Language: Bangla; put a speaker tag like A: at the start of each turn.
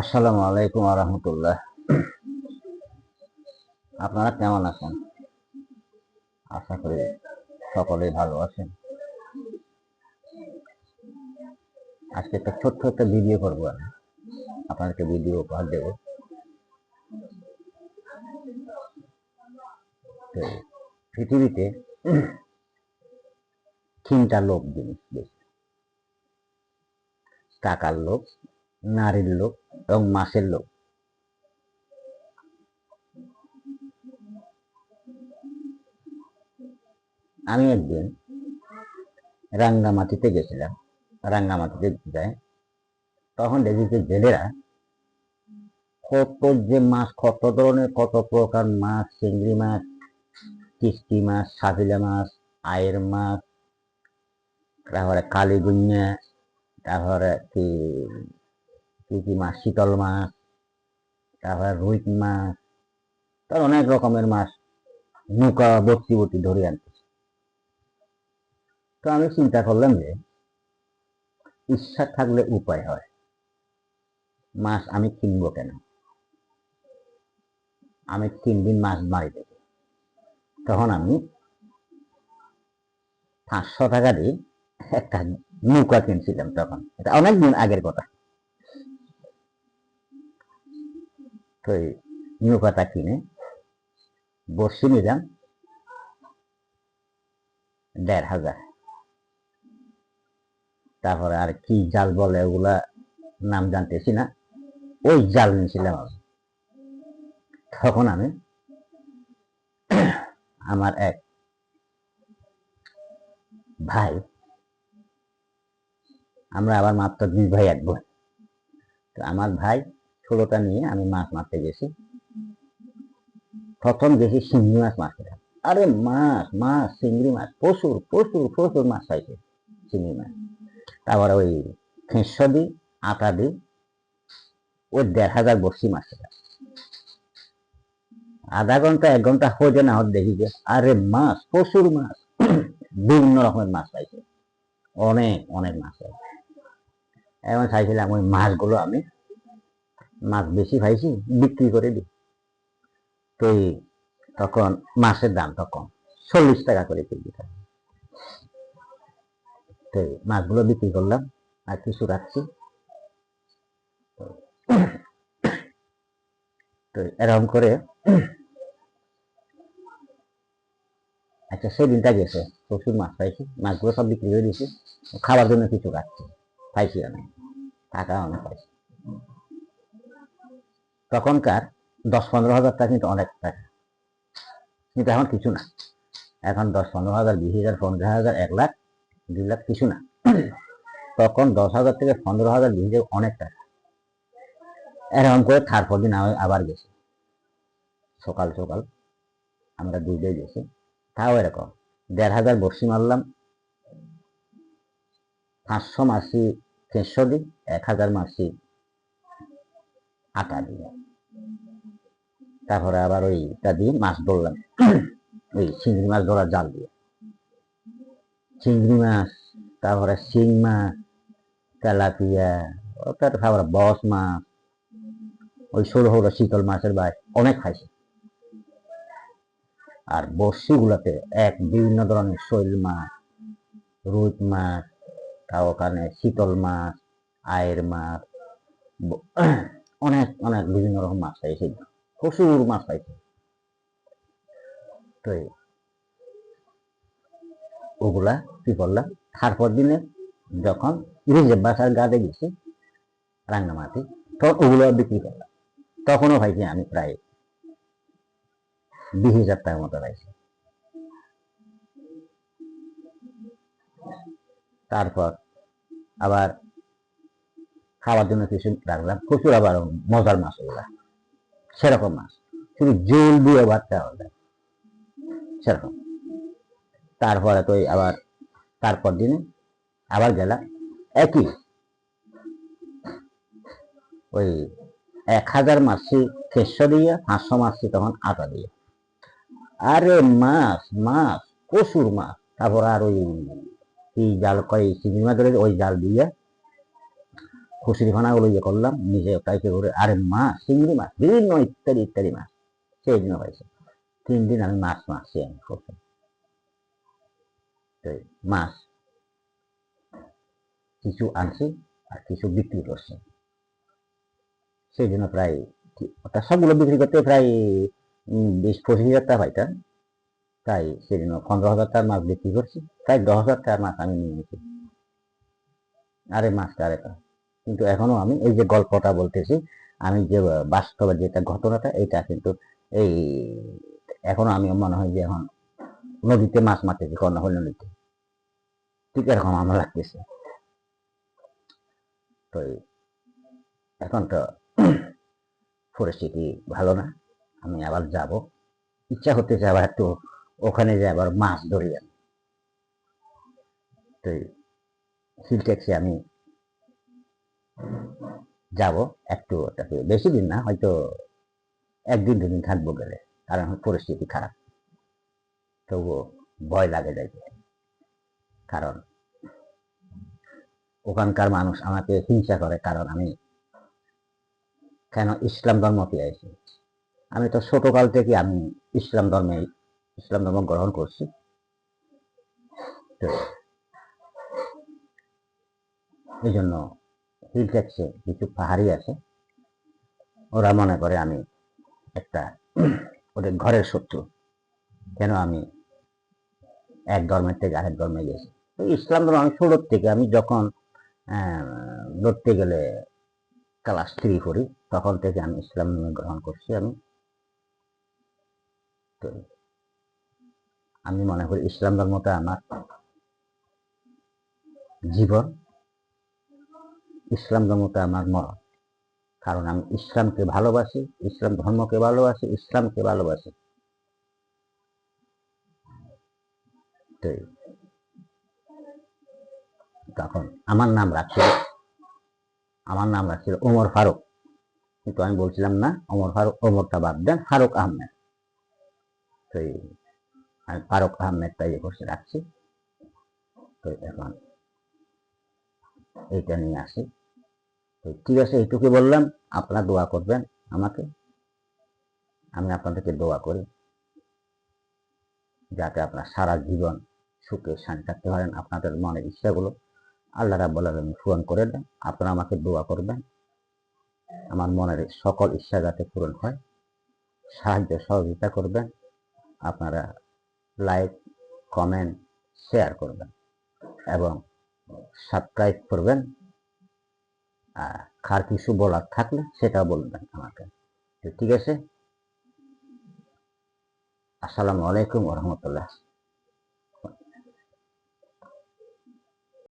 A: আসসালামু আলাইকুম আরহামতুল্লাহ আপনারা কেমন আছেন? আশা করি সকলেই ভালো আছেন। আজকে একটা ছোট্ট একটা ভিডিও করব আমি। আপনাদেরকে ভিডিও উপহার দেব। তো পৃথিবীতে তিনটা লোক জিনিস বেশি। টাকার লোক নারীর লোক এবং মাছের লোক। আমি একদিন রাঙ্গামাটিতে গেছিলাম। রাঙ্গামাটিতে যাই তখন দেখি যে জেলেরা কত যে মাছ, কত ধরনের, কত প্রকার মাছ, চিংড়ি মাছ কিস্তি মাছ, সাবিলা মাছ, আয়ের মাছ, তারপরে কালীগুঞ্জা তারপরে কি কি কি মাছ, শীতল মাছ, তারপরে রুই মাছ, তার অনেক রকমের মাছ, নৌকা বর্তি বর্তি ধরে আনতেছে। তো আমি চিন্তা করলাম যে, ইচ্ছা থাকলে উপায় হয়। মাছ আমি কিনবো কেন? আমি তিন দিন মাছ মারি দেব। তখন আমি পাঁচশো টাকা দিয়ে একটা নৌকা কিনছিলাম তখন। এটা অনেক দিন আগের কথা। তো নৌকাটা কিনে বসে নিলাম দেড় হাজার। তারপরে আর কি জাল বলে ওগুলা নাম জানতেছি না, ওই জাল নিয়েছিলাম আমি। তখন আমি আমার এক ভাই, আমরা আবার মাত্র দুই ভাই এক বোন। তো আমার ভাই ষোলোটা নিয়ে আমি মাছ মারতে গেছি। প্রথম গেছি শিঙ্গি মাছ মারছিলাম আরে মাছ মাছ চিংড়ি মাছ, প্রচুর প্রচুর প্রচুর মাছ পাইছে চিংড়ি মাছ। তারপরে ওই খেঁসো দি, আটা দি, ওই দেড় হাজার বসি মাছ আধা ঘণ্টা, এক ঘণ্টা হয়ে না হতে দেখি যে, আরে মাছ, প্রচুর মাছ, বিভিন্ন রকমের মাছ পাইছে। অনেক অনেক মাছ পাইছে। এবং চাইছিলাম ওই মাছগুলো আমি মাছ বেশি পাইছি বিক্রি করে দিই। তো তখন মাছের দাম তখন চল্লিশ টাকা করে কেজি থাকে। তো মাছগুলো বিক্রি করলাম, আর কিছু রাখছি। তো এরকম করে আচ্ছা সেদিনটা গেছে, প্রচুর মাছ পাইছি, মাছগুলো সব বিক্রি করে দিয়েছি। খাওয়ার জন্য কিছু রাখছি পাইছি অনেক টাকা অনেক পাইছি। তখনকার দশ পনেরো হাজার টাকা কিন্তু অনেক টাকা। কিন্তু এখন কিছু না। এখন দশ পনেরো হাজার, বিশ হাজার পঞ্চাশ হাজার, এক লাখ, দুই লাখ কিছু না। তখন দশ হাজার থেকে পনেরো হাজার, বিশ হাজার অনেক টাকা। এরকম করে তারপর দিন আমি আবার গেছি। সকাল সকাল আমরা দুইটাই গেছি। তাও এরকম। দেড় হাজার বর্ষি মারলাম। পাঁচশো মাসি তিনশো দিই এক হাজার মাসি আটা দিয়ে। তারপরে আবার ওইটা দিয়ে মাছ ধরলাম। ওই চিংড়ি মাছ ধরার জাল দিয়ে। চিংড়ি মাছ, তারপরে শিং মাছ, তেলাপিয়া তারপরে বস মাছ। ওই সরু সরু শীতল মাছের বাই অনেক খাইছে। আর বর্ষি গুলাতে এক বিভিন্ন ধরনের শৈল মাছ, রুই মাছ তার ওখানে শীতল মাছ, আয়ের মাছ অনেক অনেক বিভিন্ন রকম মাছ পাইছে প্রচুর মাছ পাইছে তো ওগুলা কি করলাম? তারপর দিনে যখন রিজেভ বাসার গাড়ে গেছি রান্নামাটি তখন ওগুলো বিক্রি করলাম। তখনও পাইছি আমি প্রায় বিশ হাজার টাকার মতো পাইছি। তারপর আবার খাওয়ার জন্য কিছু রাখলাম। প্রচুর আবার মজার মাছ ওগুলা সেরকম মাছ। শুধু জল দিয়ে ভাতটা হবে সেরকম। তারপরে তো আবার তারপর দিনে আবার গেলাম। একই। ওই এক হাজার মাসি কেশো দিয়ে, পাঁচশো মাসি তখন আটা দিয়ে। আরে মাছ মাছ প্রচুর মাছ। তারপর আর ওই কি জাল কয় চিংড়ি মাছ ওই জাল দিয়ে খুশির খানাগুলো ইয়ে করলাম, নিজে ট্রাইকে করে, আরে মাছ চিংড়ি মাছ, বিভিন্ন ইত্যাদি ইত্যাদি মাছ, সেই দিনও পাইছে তিন দিন আমি মাছ মাছছি আমি মাছ কিছু আনছি আর কিছু বিক্রি করছি। সেই জন্য প্রায় অর্থাৎ সবগুলো বিক্রি করতে প্রায় বিশ পঁচিশ হাজার টাকা পাইতাম। তাই সেদিন পনেরো হাজার টাকার মাছ বিক্রি করছি। প্রায় দশ হাজার টাকার মাছ আমি নিয়ে নিয়েছি। আরে মাছটা আরে তা। কিন্তু এখনও আমি এই যে গল্পটা বলতেছি, আমি যে বাস্তবে যেটা ঘটনাটা এটা কিন্তু এই এখনও আমি মনে হয় যে এখন নদীতে মাছ মারতেছি কর্ণফল নদীতে। ঠিক এরকম আমার লাগতেছে। তো এখন তো পরিস্থিতি ভালো না, আমি আবার যাব। ইচ্ছা করতেছে আবার একটু ওখানে যে আবার মাছ ধরি আমি। তো হিল ট্যাক্সি আমি যাব একটু বেশি দিন না, হয়তো একদিন দুদিন থাকব গেলে, কারণ পরিস্থিতি খারাপ। তবুও ভয় লাগে যাইতে। কারণ ওখানকার মানুষ আমাকে হিংসা করে, কারণ আমি কেন ইসলাম ধর্ম পেয়েছি আমি তো ছোটকাল থেকে আমি ইসলাম ধর্মে, ইসলাম ধর্ম গ্রহণ করছি। তো এই জন্য হিল ট্যাক্সে কিছু পাহাড়ি আছে। ওরা মনে করে আমি একটা ওদের ঘরের শত্রু। কেন আমি এক ধর্মের থেকে আরেক ধর্মে গেছি? তো ইসলাম ধর্ম, আমি ছোটোর থেকে, আমি যখন ধরতে গেলে ক্লাস থ্রি করি তখন থেকে আমি ইসলাম ধর্ম গ্রহণ করছি আমি। তো আমি মনে করি ইসলাম ধর্মটা আমার জীবন। ইসলাম ধর্মটা আমার মরণ কারণ আমি ইসলামকে ভালোবাসি, ইসলাম ধর্মকে ভালোবাসি, ইসলামকে ভালোবাসি। তখন আমার নাম রাখছিল, আমার নাম রাখছিল ওমর ফারুক। কিন্তু আমি বলছিলাম না, ওমর ফারুক, ওমরটা বাদ দেন, ফারুক আহমেদ। তো আমি ফারুক আহমেদটা ইয়ে করছে রাখছি। তো এখন এইটা নিয়ে আসি। তো ঠিক আছে এইটুকু বললাম। আপনারা দোয়া করবেন আমাকে। আমি আপনাদেরকে দোয়া করি যাতে আপনার সারা জীবন সুখে শান্তি থাকতে পারেন। আপনাদের মনের ইচ্ছাগুলো আল্লাহ রাব্বুল আলামিন পূরণ করে দেন। আপনারা আমাকে দোয়া করবেন। আমার মনের সকল ইচ্ছা যাতে পূরণ হয়। সাহায্য সহযোগিতা করবেন। আপনারা লাইক, কমেন্ট, শেয়ার করবেন। এবং সাবস্ক্রাইব করবেন। আর কিছু বলার থাকলে সেটা বলবেন আমাকে। তো ঠিক আছে। আসসালামু আলাইকুম রহমতুল্লাহ।